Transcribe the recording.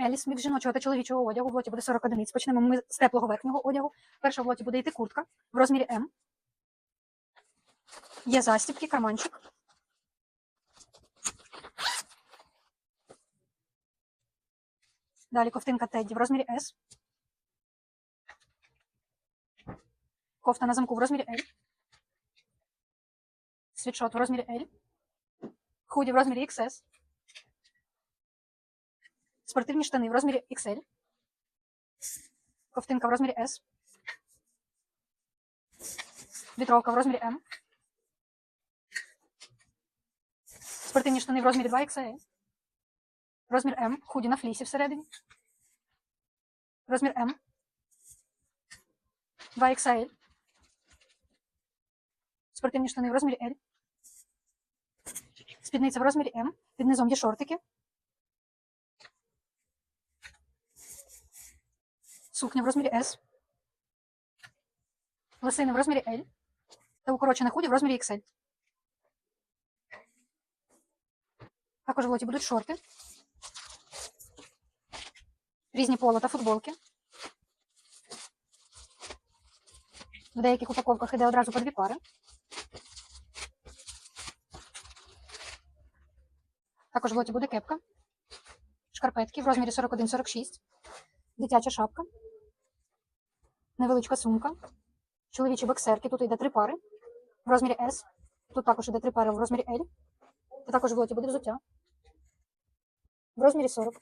Еліс, мікс жіночого та чоловічого одягу. В лоті буде 40 одиниць. Почнемо ми з теплого верхнього одягу. Перша в лоті буде йти куртка в розмірі М. Є застібки, карманчик. Далі ковтинка Тедді в розмірі S. Кофта на замку в розмірі L. Світшот в розмірі L. Худі в розмірі XS. Спортивні штани в розмірі XL. Ковтинка в розмірі S. Вітровка в розмірі M. Спортивні штани в розмірі 2XL. Розмір М. Худі на флісі всередині. Розмір М. 2XL. Спортивні штани в розмірі L. Спідниця в розмірі М. Під низом є шортики. Сукня в розмірі S. Лосини в розмірі L. Та укорочена худі в розмірі XL. Також в лоті будуть шорти. Різні поло та футболки. В деяких упаковках іде одразу по дві пари. Також в лоті буде кепка. Шкарпетки в розмірі 41-46. Дитяча шапка. Невеличка сумка. Чоловічі боксерки. Тут йде три пари. В розмірі S. Тут також йде три пари в розмірі L. І також в лоті буде взуття. В розмірі 40.